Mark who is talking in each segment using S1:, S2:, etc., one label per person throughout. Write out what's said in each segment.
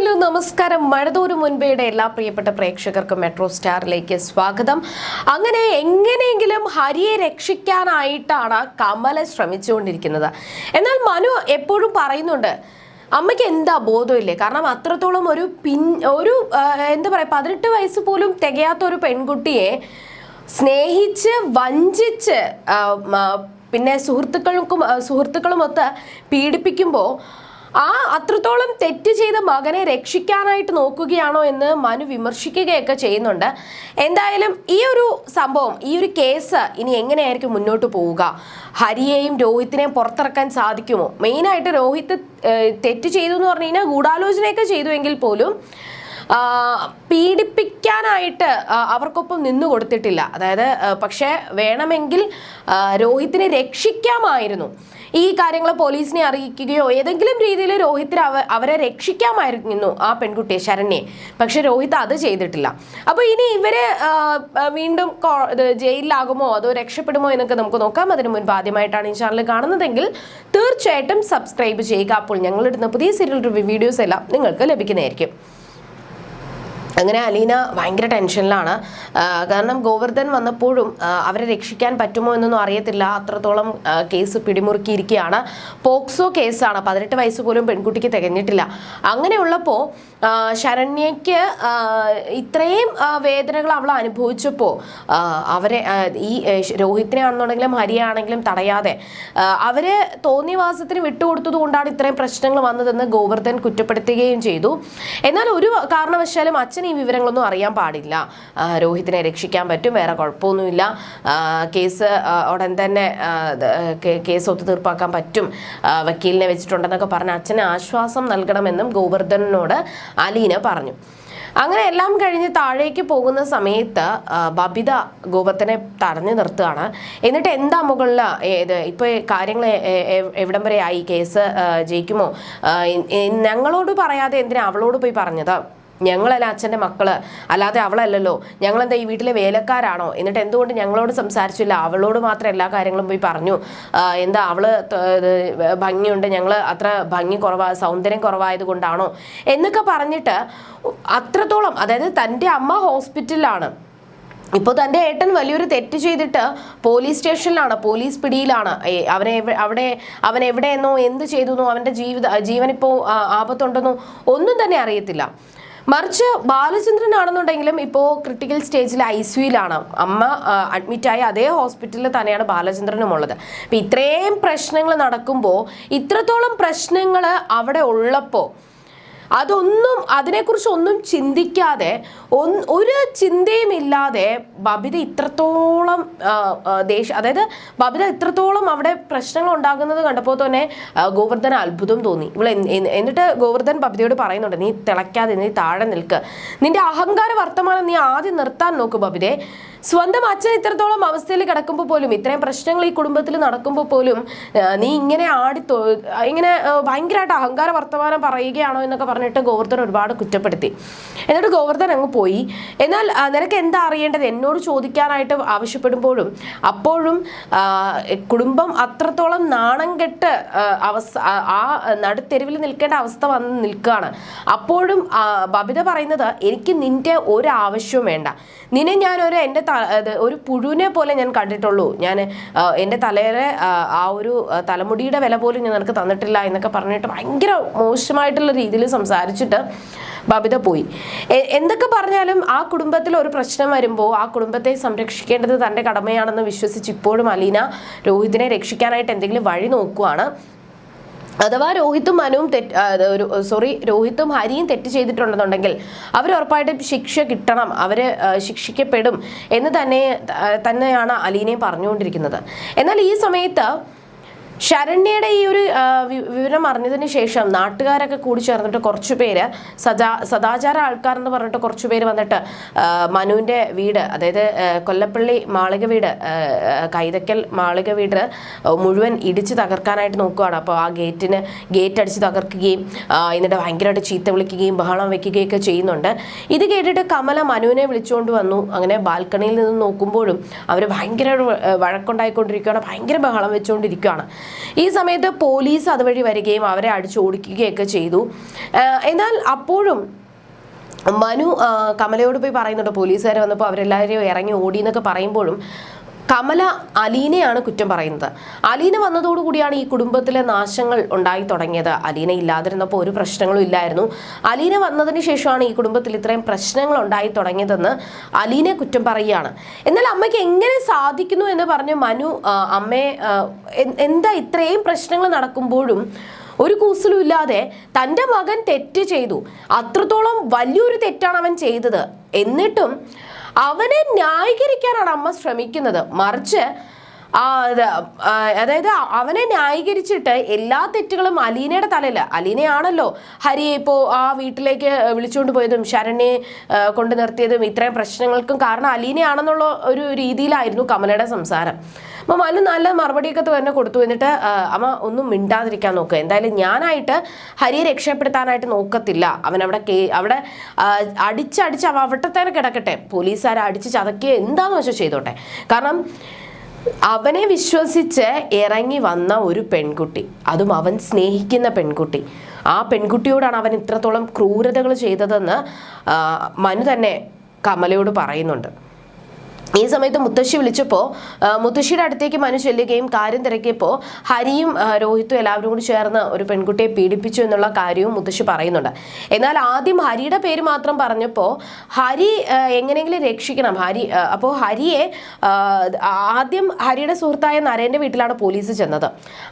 S1: Hello നമസ്കാരം. മഴതോരു മുൻപേയുടെ എല്ലാ പ്രിയപ്പെട്ട പ്രേക്ഷകർക്കും മെട്രോ സ്റ്റാറിലേക്ക് സ്വാഗതം. അങ്ങനെ എങ്ങനെയെങ്കിലും ഹരിയെ രക്ഷിക്കാനായിട്ടാണ് കമല ശ്രമിച്ചുകൊണ്ടിരിക്കുന്നത്. എന്നാൽ മനു എപ്പോഴും പറയുന്നുണ്ട് അമ്മയ്ക്ക് എന്താ ബോധമില്ലേ? കാരണം അത്രത്തോളം ഒരു പിൻ ഒരു എന്താ പറയുക പതിനെട്ട് വയസ്സ് പോലും തികയാത്ത ഒരു പെൺകുട്ടിയെ സ്നേഹിച്ച് വഞ്ചിച്ച് പിന്നെ സുഹൃത്തുക്കൾക്കും സുഹൃത്തുക്കളുമൊത്ത് പീഡിപ്പിക്കുമ്പോൾ ആ അത്രത്തോളം തെറ്റ് ചെയ്ത മകനെ രക്ഷിക്കാനായിട്ട് നോക്കുകയാണോ എന്ന് മനു വിമർശിക്കുകയൊക്കെ ചെയ്യുന്നുണ്ട്. എന്തായാലും ഈ ഒരു സംഭവം ഈ ഒരു കേസ് ഇനി എങ്ങനെയായിരിക്കും മുന്നോട്ട് പോവുക? ഹരിയെയും രോഹിത്തിനെയും പുറത്തിറക്കാൻ സാധിക്കുമോ? മെയിനായിട്ട് രോഹിത്ത് തെറ്റ് ചെയ്തു എന്ന് പറഞ്ഞു കഴിഞ്ഞാൽ ഗൂഢാലോചനയൊക്കെ ചെയ്തുവെങ്കിൽ പോലും പീഡിപ്പിക്കാനായിട്ട് അവർക്കൊപ്പം നിന്നു കൊടുത്തിട്ടില്ല. അതായത് പക്ഷേ വേണമെങ്കിൽ രോഹിത്തിനെ രക്ഷിക്കാമായിരുന്നു. ഈ കാര്യങ്ങൾ പോലീസിനെ അറിയിക്കുകയോ ഏതെങ്കിലും രീതിയിൽ രോഹിത്തിന് അവ അവരെ രക്ഷിക്കാമായിരുന്നു ആ പെൺകുട്ടിയെ ശരണ്യെ. പക്ഷെ രോഹിത് അത് ചെയ്തിട്ടില്ല. അപ്പോൾ ഇനി ഇവർ വീണ്ടും ജയിലിലാകുമോ അതോ രക്ഷപ്പെടുമോ എന്നൊക്കെ നമുക്ക് നോക്കാം. അതിന് മുൻപ് ആദ്യമായിട്ടാണ് ഈ ചാനൽ കാണുന്നതെങ്കിൽ തീർച്ചയായിട്ടും സബ്സ്ക്രൈബ് ചെയ്യുക. അപ്പോൾ ഞങ്ങളിടുന്ന പുതിയ സീരിയൽ റിവ്യൂ വീഡിയോസ് എല്ലാം നിങ്ങൾക്ക് ലഭിക്കുന്നതായിരിക്കും. അങ്ങനെ അലീന ഭയങ്കര ടെൻഷനിലാണ്. കാരണം ഗോവർദ്ധൻ വന്നപ്പോഴും അവരെ രക്ഷിക്കാൻ പറ്റുമോ എന്നൊന്നും അറിയത്തില്ല. അത്രത്തോളം കേസ് പിടിമുറുക്കിയിരിക്കുകയാണ്. പോക്സോ കേസാണ്. പതിനെട്ട് വയസ്സ് പോലും പെൺകുട്ടിക്ക് തികഞ്ഞിട്ടില്ല. അങ്ങനെയുള്ളപ്പോൾ ശരണ്യയ്ക്ക് ഇത്രയും വേദനകൾ അവൾ അനുഭവിച്ചപ്പോൾ അവരെ ഈ രോഹിത്തിനെ ആണെന്നുണ്ടെങ്കിലും ഹരിയാണെങ്കിലും തടയാതെ അവരെ തോന്നിവാസത്തിന് വിട്ടുകൊടുത്തത് കൊണ്ടാണ് ഇത്രയും പ്രശ്നങ്ങൾ വന്നതെന്ന് ഗോവർദ്ധൻ കുറ്റപ്പെടുത്തുകയും ചെയ്തു. എന്നാൽ ഒരു കാരണവശാലും അച്ഛൻ ഈ വിവരങ്ങളൊന്നും അറിയാൻ പാടില്ല. രോഹിത്തിനെ രക്ഷിക്കാൻ പറ്റും വേറെ കുഴപ്പമൊന്നുമില്ല. കേസ് ഉടൻ തന്നെ കേസ് ഒത്തുതീർപ്പാക്കാൻ പറ്റും. വക്കീലിനെ വെച്ചിട്ടുണ്ടെന്നൊക്കെ പറഞ്ഞ് അച്ഛന് ആശ്വാസം നൽകണമെന്നും ഗോവർദ്ധനോട് അലീന പറഞ്ഞു. അങ്ങനെ എല്ലാം കഴിഞ്ഞ് താഴേക്ക് പോകുന്ന സമയത്ത് ബബിത ഗോപത്തിനെ തടഞ്ഞു നിർത്തുകയാണ്. എന്നിട്ട് എന്താ മുകളിൽ ഇത് ഇപ്പൊ കാര്യങ്ങൾ എവിടം വരെ ആയി? കേസ് ജയിക്കുമോ? ഞങ്ങളോട് പറയാതെ എന്തിനാ അവളോട് പോയി പറഞ്ഞത്? ഞങ്ങളല്ല അച്ഛന്റെ മക്കൾ. അല്ലാതെ അവളല്ലല്ലോ. ഞങ്ങളെന്താ ഈ വീട്ടിലെ വേലക്കാരാണോ? എന്നിട്ട് എന്തുകൊണ്ട് ഞങ്ങളോട് സംസാരിച്ചില്ല? അവളോട് മാത്രം എല്ലാ കാര്യങ്ങളും പോയി പറഞ്ഞു. എന്താ അവൾ ഭംഗിയുണ്ട്. ഞങ്ങൾ അത്ര ഭംഗി കുറവാ സൗന്ദര്യം കുറവായത് കൊണ്ടാണോ? എന്നൊക്കെ പറഞ്ഞിട്ട് അത്രത്തോളം അതായത് തന്റെ അമ്മ ഹോസ്പിറ്റലിലാണ്. ഇപ്പോൾ തന്റെ ഏട്ടൻ വലിയൊരു തെറ്റ് ചെയ്തിട്ട് പോലീസ് സ്റ്റേഷനിലാണ് പോലീസ് പിടിയിലാണ്. അവനെ അവിടെ അവൻ എവിടെയെന്നോ എന്ത് ചെയ്തു അവന്റെ ജീവിത ജീവനിപ്പോൾ ആപത്തുണ്ടെന്നോ ഒന്നും തന്നെ അറിയത്തില്ല. മറിച്ച് ബാലചന്ദ്രൻ ആണെന്നുണ്ടെങ്കിലും ഇപ്പോൾ ക്രിട്ടിക്കൽ സ്റ്റേജിൽ ഐ സിയുലാണ് അമ്മ അഡ്മിറ്റായ അതേ ഹോസ്പിറ്റലിൽ തന്നെയാണ് ബാലചന്ദ്രനും ഉള്ളത് അപ്പം ഇത്രയും പ്രശ്നങ്ങൾ നടക്കുമ്പോൾ ഇത്രത്തോളം പ്രശ്നങ്ങൾ അവിടെ ഉള്ളപ്പോൾ അതൊന്നും അതിനെക്കുറിച്ച് ഒന്നും ചിന്തിക്കാതെ ഒരു ചിന്തയും ഇല്ലാതെ ബബിത ഇത്രത്തോളം ആ, അതായത് ബബിത ഇത്രത്തോളം അവിടെ പ്രശ്നങ്ങൾ ഉണ്ടാകുന്നത് കണ്ടപ്പോൾ തന്നെ ഗോവർദ്ധൻ അത്ഭുതം തോന്നി. ഇവൾ എന്നിട്ട് ഗോവർദ്ധൻ ബബിതയോട് പറയുന്നുണ്ട് നീ തിളയ്ക്കാതെ നീ താഴെ നിൽക്ക്. നിന്റെ അഹങ്കാര വർത്തമാനം നീ ആദ്യം നിർത്താൻ നോക്ക് ബബിതെ. സ്വന്തം അച്ഛൻ ഇത്രത്തോളം അവസ്ഥയിൽ കിടക്കുമ്പോൾ പോലും ഇത്രയും പ്രശ്നങ്ങൾ ഈ കുടുംബത്തിൽ നടക്കുമ്പോൾ പോലും നീ ഇങ്ങനെ ആടി ഇങ്ങനെ ഭയങ്കരമായിട്ട് അഹങ്കാര വർത്തമാനം പറയുകയാണോ എന്നൊക്കെ പറഞ്ഞിട്ട് ഗോവർദ്ധൻ ഒരുപാട് കുറ്റപ്പെടുത്തി. എന്നിട്ട് ഗോവർദ്ധൻ അങ്ങ് പോയി. എന്നാൽ നിനക്ക് എന്താ അറിയേണ്ടത്? എന്നോട് ചോദിക്കാനായിട്ട് ആവശ്യപ്പെടുമ്പോഴും അപ്പോഴും കുടുംബം അത്രത്തോളം നാണം കെട്ട് അവസ്ഥ ആ- നടുത്തെരുവിൽ നിൽക്കേണ്ട അവസ്ഥ വന്ന് നിൽക്കുകയാണ്. അപ്പോഴും ബബിത പറയുന്നത് എനിക്ക് നിന്റെ ഒരു ആവശ്യവും വേണ്ട. നിന്നെ ഞാനൊരു എന്റെ ഒരു പുഴുവിനെ പോലെ ഞാൻ കണ്ടിട്ടുള്ളൂ. ഞാൻ എന്റെ തലയിലെ ആ, ആ ഒരു തലമുടിയുടെ വില പോലും ഞാൻ നിനക്ക് തന്നിട്ടില്ല എന്നൊക്കെ പറഞ്ഞിട്ട് ഭയങ്കര മോശമായിട്ടുള്ള രീതിയിൽ സംസാരിച്ചിട്ട് ബബിത പോയി. എന്തൊക്കെ പറഞ്ഞാലും ആ കുടുംബത്തിൽ ഒരു പ്രശ്നം വരുമ്പോൾ ആ കുടുംബത്തെ സംരക്ഷിക്കേണ്ടത് തന്റെ കടമയാണെന്ന് വിശ്വസിച്ച് ഇപ്പോഴും അലീന രോഹിതിനെ രക്ഷിക്കാനായിട്ട് എന്തെങ്കിലും വഴി നോക്കുവാണ്. അഥവാ രോഹിത്തും മനുവും തെറ്റ് ഒരു സോറി രോഹിത്തും ഹരിയും തെറ്റ് ചെയ്തിട്ടുണ്ടെന്നുണ്ടെങ്കിൽ അവർ ഉറപ്പായിട്ടും ശിക്ഷ കിട്ടണം അവർ ശിക്ഷിക്കപ്പെടും എന്ന് തന്നെ തന്നെയാണ് അലീനയും പറഞ്ഞുകൊണ്ടിരിക്കുന്നത്. എന്നാൽ ഈ സമയത്ത് ശരണ്യയുടെ ഈ ഒരു വിവരം അറിഞ്ഞതിന് ശേഷം നാട്ടുകാരൊക്കെ കൂടി ചേർന്നിട്ട് കുറച്ചു പേര് സദാ സദാചാര ആൾക്കാരെന്ന് പറഞ്ഞിട്ട് കുറച്ചു പേര് വന്നിട്ട് മനുവിന്റെ വീട് അതായത് കൊല്ലപ്പള്ളി മാളിക വീട് കൈതക്കൽ മാളിക വീട് മുഴുവൻ ഇടിച്ച് തകർക്കാനായിട്ട് നോക്കുകയാണ്. അപ്പോൾ ആ ഗേറ്റിന് ഗേറ്റ് അടിച്ച് തകർക്കുകയും എന്നിട്ട് ഭയങ്കരമായിട്ട് ചീത്ത വിളിക്കുകയും ബഹളം വയ്ക്കുകയൊക്കെ ചെയ്യുന്നുണ്ട്. ഇത് കേട്ടിട്ട് കമല മനുവിനെ വിളിച്ചുകൊണ്ട് വന്നു. അങ്ങനെ ബാൽക്കണിയിൽ നിന്ന് നോക്കുമ്പോഴും അവർ ഭയങ്കര വഴക്കുണ്ടായിക്കൊണ്ടിരിക്കുകയാണ് ഭയങ്കര ബഹളം വെച്ചുകൊണ്ടിരിക്കുകയാണ്. ഈ സമയത്ത് പോലീസ് അതുവഴി വരികയും അവരെ അടിച്ചോടിക്കുകയൊക്കെ ചെയ്തു. എന്നാൽ അപ്പോഴും മനു കമലയോട് പോയി പറയുന്നുണ്ട് പോലീസുകാർ വന്നപ്പോൾ അവരെല്ലാവരും ഇറങ്ങി ഓടി എന്നൊക്കെ പറയുമ്പോഴും കമല അലീനയാണ് കുറ്റം പറയുന്നത്. അലീന വന്നതോടുകൂടിയാണ് ഈ കുടുംബത്തിലെ നാശങ്ങൾ ഉണ്ടായി തുടങ്ങിയത്. അലീന ഇല്ലാതിരുന്നപ്പോൾ ഒരു പ്രശ്നങ്ങളും ഇല്ലായിരുന്നു. അലീന വന്നതിന് ശേഷമാണ് ഈ കുടുംബത്തിൽ ഇത്രയും പ്രശ്നങ്ങൾ ഉണ്ടായി തുടങ്ങിയതെന്ന് അലീനെ കുറ്റം പറയുകയാണ്. എന്നാൽ അമ്മയ്ക്ക് എങ്ങനെ സാധിക്കുന്നു എന്ന് പറഞ്ഞ് മനു അമ്മയെ എന്താ ഇത്രയും പ്രശ്നങ്ങൾ നടക്കുമ്പോഴും ഒരു കൂസലും ഇല്ലാതെ തന്റെ മകൻ തെറ്റ് ചെയ്തു. അത്രത്തോളം വലിയൊരു തെറ്റാണ് അവൻ ചെയ്തത്. എന്നിട്ടും അവനെ ന്യായീകരിക്കാനാണ് അമ്മ ശ്രമിക്കുന്നത്. മറിച്ച് അതായത് അവനെ ന്യായീകരിച്ചിട്ട് എല്ലാ തെറ്റുകളും അലീനയുടെ തലയിൽ അലീനയാണല്ലോ ഹരിയെ ഇപ്പോൾ ആ വീട്ടിലേക്ക് വിളിച്ചുകൊണ്ട് പോയതും ശരണ്യെ കൊണ്ട് നിർത്തിയതും ഇത്രയും പ്രശ്നങ്ങൾക്കും കാരണം അലീനയാണെന്നുള്ള ഒരു രീതിയിലായിരുന്നു കമലയുടെ സംസാരം. അപ്പൊ മനു നല്ല മറുപടിയൊക്കെ തന്നെ കൊടുത്തു. എന്നിട്ട് അമ്മ ഒന്നും മിണ്ടാതിരിക്കാൻ നോക്കുക എന്തായാലും ഞാനായിട്ട് ഹരിയെ രക്ഷപ്പെടുത്താനായിട്ട് നോക്കത്തില്ല. അവൻ അവിടെ കേ അവിടെ അടിച്ചടിച്ച് അവ അവിടെ തന്നെ കിടക്കട്ടെ. പോലീസുകാരെ അടിച്ച് ചതക്കുകയോ എന്താന്ന് വെച്ചാൽ ചെയ്തോട്ടെ. കാരണം അവനെ വിശ്വസിച്ച് ഇറങ്ങി വന്ന ഒരു പെൺകുട്ടി അതും അവൻ സ്നേഹിക്കുന്ന പെൺകുട്ടി. ആ പെൺകുട്ടിയോടാണ് അവൻ ഇത്രത്തോളം ക്രൂരതകൾ ചെയ്തതെന്ന് മനു തന്നെ കമലയോട് പറയുന്നുണ്ട്. ഈ സമയത്ത് മുത്തശ്ശി വിളിച്ചപ്പോൾ മുത്തശ്ശിയുടെ അടുത്തേക്ക് മനു ചെല്ലുകയും കാര്യം തിരക്കിയപ്പോൾ ഹരിയും രോഹിത്തും എല്ലാവരും കൂടി ചേർന്ന് ഒരു പെൺകുട്ടിയെ പീഡിപ്പിച്ചു എന്നുള്ള കാര്യവും മുത്തശ്ശി പറയുന്നുണ്ട്. എന്നാൽ ആദ്യം ഹരിയുടെ പേര് മാത്രം പറഞ്ഞപ്പോൾ ഹരി എങ്ങനെയെങ്കിലും രക്ഷിക്കണം. ഹരി അപ്പോൾ ഹരിയെ ആദ്യം ഹരിയുടെ സുഹൃത്തായ നരേന്റെ വീട്ടിലാണ് പോലീസ് ചെന്നത്.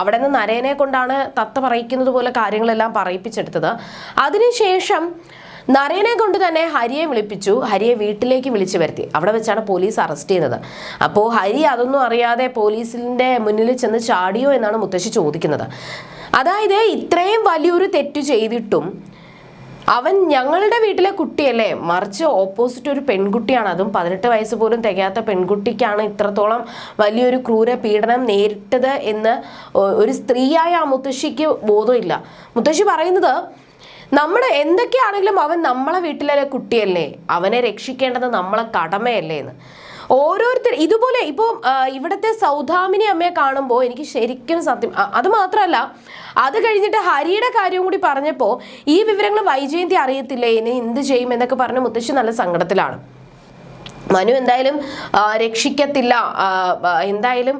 S1: അവിടെ നിന്ന് നരേനെ കൊണ്ടാണ് തത്ത പറയിക്കുന്നത് പോലെ കാര്യങ്ങളെല്ലാം പറയിപ്പിച്ചെടുത്തത്. അതിനുശേഷം നരേനെ കൊണ്ട് തന്നെ ഹരിയെ വിളിപ്പിച്ചു. ഹരിയെ വീട്ടിലേക്ക് വിളിച്ചു വരുത്തി. അവിടെ വെച്ചാണ് പോലീസ് അറസ്റ്റ് ചെയ്യുന്നത്. അപ്പോൾ ഹരി അതൊന്നും അറിയാതെ പോലീസിന്റെ മുന്നിൽ ചെന്ന് ചാടിയോ എന്നാണ് മുത്തശ്ശി ചോദിക്കുന്നത്. അതായത് ഇത്രയും വലിയൊരു തെറ്റ് ചെയ്തിട്ടും അവൻ ഞങ്ങളുടെ വീട്ടിലെ കുട്ടിയല്ലേ? മറിച്ച് ഓപ്പോസിറ്റ് ഒരു പെൺകുട്ടിയാണ്. അതും പതിനെട്ട് വയസ്സ് പോലും തികയാത്ത പെൺകുട്ടിക്കാണ് ഇത്രത്തോളം വലിയൊരു ക്രൂര പീഡനം നേരിട്ടത് എന്ന് ഒരു സ്ത്രീയായ ആ മുത്തശ്ശിക്ക് ബോധമില്ല. മുത്തശ്ശി പറയുന്നത് നമ്മുടെ എന്തൊക്കെയാണെങ്കിലും അവൻ നമ്മളെ വീട്ടിലെ കുട്ടിയല്ലേ? അവനെ രക്ഷിക്കേണ്ടത് നമ്മളെ കടമയല്ലേ എന്ന്. ഓരോരുത്തർ ഇതുപോലെ ഇപ്പോൾ ഇവിടുത്തെ സൗദാമിനി അമ്മയെ കാണുമ്പോൾ എനിക്ക് ശരിക്കും സത്യം അത് മാത്രമല്ല അത് കഴിഞ്ഞിട്ട് ഹരിയുടെ കാര്യവും കൂടി പറഞ്ഞപ്പോൾ ഈ വിവരങ്ങൾ വൈജയന്തി അറിയത്തില്ലേ? ഇനി എന്ത് ചെയ്യും എന്നൊക്കെ പറഞ്ഞ് മുത്തശ്ശി നല്ല സങ്കടത്തിലാണ്. മനു എന്തായാലും രക്ഷിക്കത്തില്ല. എന്തായാലും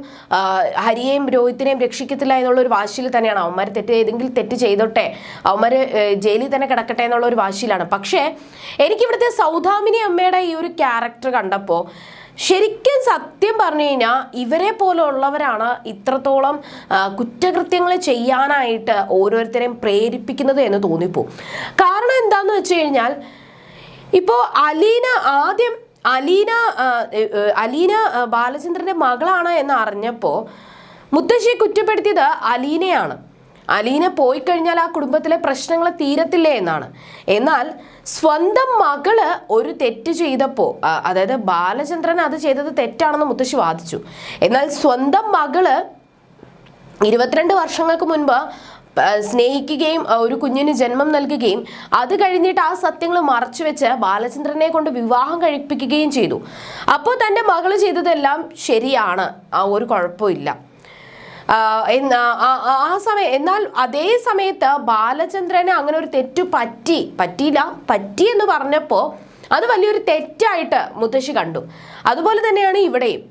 S1: ഹരിയെയും രോഹിത്തിനെയും രക്ഷിക്കത്തില്ല എന്നുള്ള ഒരു വാശിയിൽ തന്നെയാണ്. അവന്മാർ തെറ്റ് ഏതെങ്കിലും തെറ്റ് ചെയ്തോട്ടെ. അവന്മാർ ജയിലിൽ തന്നെ കിടക്കട്ടെ എന്നുള്ള ഒരു വാശിയിലാണ്. പക്ഷേ എനിക്കിവിടുത്തെ സൗദാമിനി അമ്മയുടെ ഈ ഒരു ക്യാരക്ടർ കണ്ടപ്പോൾ ശരിക്കും സത്യം പറഞ്ഞു കഴിഞ്ഞാൽ ഇവരെ പോലെയുള്ളവരാണ് ഇത്രത്തോളം കുറ്റകൃത്യങ്ങൾ ചെയ്യാനായിട്ട് ഓരോരുത്തരെയും പ്രേരിപ്പിക്കുന്നത് എന്ന് തോന്നിപ്പോ കാരണം എന്താന്ന് വെച്ച് കഴിഞ്ഞാൽ ഇപ്പോൾ അലീന ആദ്യം അലീന അലീന ബാലചന്ദ്രന്റെ മകളാണ് എന്ന് അറിഞ്ഞപ്പോൾ മുത്തശ്ശിയെ കുറ്റപ്പെടുത്തിയത് അലീനയാണ്. അലീന പോയി കഴിഞ്ഞാൽ ആ കുടുംബത്തിലെ പ്രശ്നങ്ങൾ തീരത്തില്ലേ എന്നാണ്. എന്നാൽ സ്വന്തം മകൾ ഒരു തെറ്റ് ചെയ്തപ്പോൾ അതായത് ബാലചന്ദ്രൻ അത് ചെയ്തത് തെറ്റാണെന്ന് മുത്തശ്ശി വാദിച്ചു. എന്നാൽ സ്വന്തം മകൾ ഇരുപത്തിരണ്ട് വർഷങ്ങൾക്ക് മുൻപ് സ്നേഹിക്കുകയും ഒരു കുഞ്ഞിന് ജന്മം നൽകുകയും അത് കഴിഞ്ഞിട്ട് ആ സത്യങ്ങൾ മറച്ചു വെച്ച് ബാലചന്ദ്രനെ കൊണ്ട് വിവാഹം കഴിപ്പിക്കുകയും ചെയ്തു. അപ്പോൾ തന്റെ മകൾ ചെയ്തതെല്ലാം ശരിയാണ്. ആ ഒരു കുഴപ്പമില്ല ആ സമയം എന്നാൽ അതേ സമയത്ത് ബാലചന്ദ്രന് അങ്ങനെ ഒരു തെറ്റു പറ്റി പറ്റിയില്ല. പറ്റി എന്ന് പറഞ്ഞപ്പോൾ അത് വലിയൊരു തെറ്റായിട്ട് മുത്തശ്ശി കണ്ടു. അതുപോലെ തന്നെയാണ് ഇവിടെയും.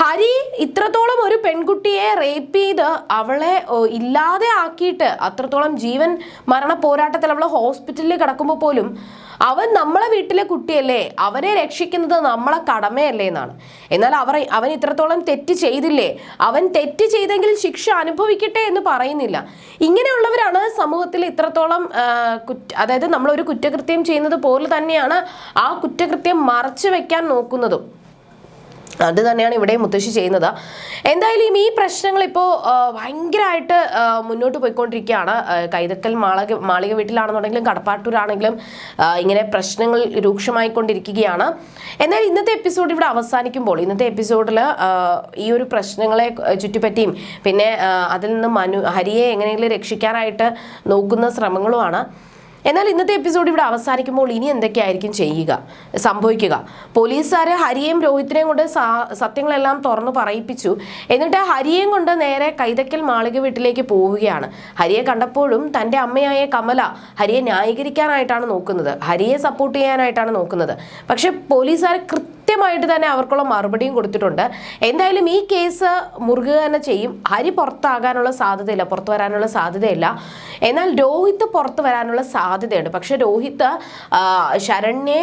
S1: ഹരി ഇത്രത്തോളം ഒരു പെൺകുട്ടിയെ റേപ്പ് ചെയ്ത് അവളെ ഇല്ലാതെ ആക്കിയിട്ട് അത്രത്തോളം ജീവൻ മരണ പോരാട്ടത്തിൽ അവളെ ഹോസ്പിറ്റലിൽ കിടക്കുമ്പോൾ പോലും അവൻ നമ്മളെ വീട്ടിലെ കുട്ടിയല്ലേ അവനെ രക്ഷിക്കുന്നത് നമ്മളെ കടമയല്ലേ എന്നാണ്. എന്നാൽ അവർ അവൻ ഇത്രത്തോളം തെറ്റ് ചെയ്തില്ലേ അവൻ തെറ്റ് ചെയ്തെങ്കിൽ ശിക്ഷ അനുഭവിക്കട്ടെ എന്ന് പറയുന്നില്ല. ഇങ്ങനെയുള്ളവരാണ് സമൂഹത്തിൽ ഇത്രത്തോളം കുറ്റ അതായത് നമ്മളൊരു കുറ്റകൃത്യം ചെയ്യുന്നത് പോലെ തന്നെയാണ് ആ കുറ്റകൃത്യം മറച്ചു വെക്കാൻ നോക്കുന്നതും. അത് തന്നെയാണ് ഇവിടെ മുത്തശ്ശി ചെയ്യുന്നത്. എന്തായാലും ഈ പ്രശ്നങ്ങൾ ഇപ്പോൾ ഭയങ്കരമായിട്ട് മുന്നോട്ട് പോയിക്കൊണ്ടിരിക്കുകയാണ്. കൈതക്കൽ മാളിക മാളിക വീട്ടിലാണെന്നുണ്ടെങ്കിലും കടപ്പാട്ടൂരാണെങ്കിലും ഇങ്ങനെ പ്രശ്നങ്ങൾ രൂക്ഷമായിക്കൊണ്ടിരിക്കുകയാണ്. എന്നാൽ ഇന്നത്തെ എപ്പിസോഡ് ഇവിടെ അവസാനിക്കുമ്പോൾ ഇന്നത്തെ എപ്പിസോഡിൽ ഈ ഒരു പ്രശ്നങ്ങളെ ചുറ്റിപ്പറ്റിയും പിന്നെ അതിൽ നിന്ന് മനു ഹരിയെ എങ്ങനെയെങ്കിലും രക്ഷിക്കാനായിട്ട് നോക്കുന്ന ശ്രമങ്ങളുമാണ്. എന്നാൽ ഇന്നത്തെ എപ്പിസോഡ് ഇവിടെ അവസാനിക്കുമ്പോൾ ഇനി എന്തൊക്കെയായിരിക്കും ചെയ്യുക സംഭവിക്കുക? പോലീസുകാർ ഹരിയെയും രോഹിത്തിനെയും കൊണ്ട് സത്യങ്ങളെല്ലാം തുറന്നു പറയിപ്പിച്ചു. എന്നിട്ട് ഹരിയെയും കൊണ്ട് നേരെ കൈതക്കൽ മാളിക വീട്ടിലേക്ക് പോവുകയാണ്. ഹരിയെ കണ്ടപ്പോഴും തന്റെ അമ്മയായ കമല ഹരിയെ ന്യായീകരിക്കാനായിട്ടാണ് നോക്കുന്നത്. ഹരിയെ സപ്പോർട്ട് ചെയ്യാനായിട്ടാണ് നോക്കുന്നത്. പക്ഷെ പോലീസുകാർ കൃത്യമായിട്ട് തന്നെ അവർക്കുള്ള മറുപടിയും കൊടുത്തിട്ടുണ്ട്. എന്തായാലും ഈ കേസ് മുറുകുക തന്നെ ചെയ്യും. ഹരി പുറത്താകാനുള്ള സാധ്യതയില്ല പുറത്തു വരാനുള്ള സാധ്യതയില്ല. എന്നാൽ രോഹിത്ത് പുറത്തു വരാനുള്ള സാധ്യതയുണ്ട്. പക്ഷെ രോഹിത്ത് ആ, ശരണ്യെ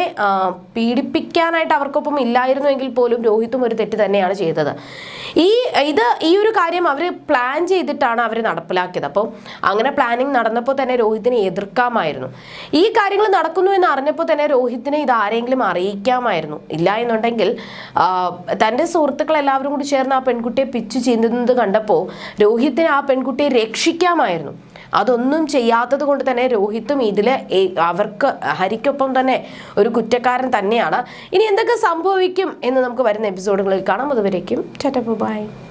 S1: പീഡിപ്പിക്കാനായിട്ട് അവർക്കൊപ്പം ഇല്ലായിരുന്നുവെങ്കിൽ പോലും രോഹിത്തും ഒരു തെറ്റ് തന്നെയാണ് ചെയ്തത്. ഈ ഇത് ഈ ഒരു കാര്യം അവർ പ്ലാൻ ചെയ്തിട്ടാണ് അവർ നടപ്പിലാക്കിയത്. അപ്പോൾ അങ്ങനെ പ്ലാനിങ് നടന്നപ്പോൾ തന്നെ രോഹിതിനെ എതിർക്കാമായിരുന്നു. ഈ കാര്യങ്ങൾ നടക്കുന്നു എന്ന് അറിഞ്ഞപ്പോൾ തന്നെ രോഹിതിനെ ഇത് ആരെങ്കിലും അറിയിക്കാമായിരുന്നു. ഇല്ല എന്നുണ്ടെങ്കിൽ തന്റെ സുഹൃത്തുക്കൾ എല്ലാവരും കൂടി ചേർന്ന് ആ പെൺകുട്ടിയെ പിച്ചു ചീന്തുന്നത് കണ്ടപ്പോൾ രോഹിത്തിനെ ആ പെൺകുട്ടിയെ രക്ഷിക്കാമായിരുന്നു. അതൊന്നും ചെയ്യാത്തത് കൊണ്ട് തന്നെ രോഹിത്തും ഇതിൽ അവർക്ക് ഹരിക്കൊപ്പം തന്നെ ഒരു കുറ്റക്കാരൻ തന്നെയാണ്. ഇനി എന്തൊക്കെ സംഭവിക്കും എന്ന് നമുക്ക് വരുന്ന എപ്പിസോഡുകളിൽ കാണാം. അതുവരേക്കും ബൈ.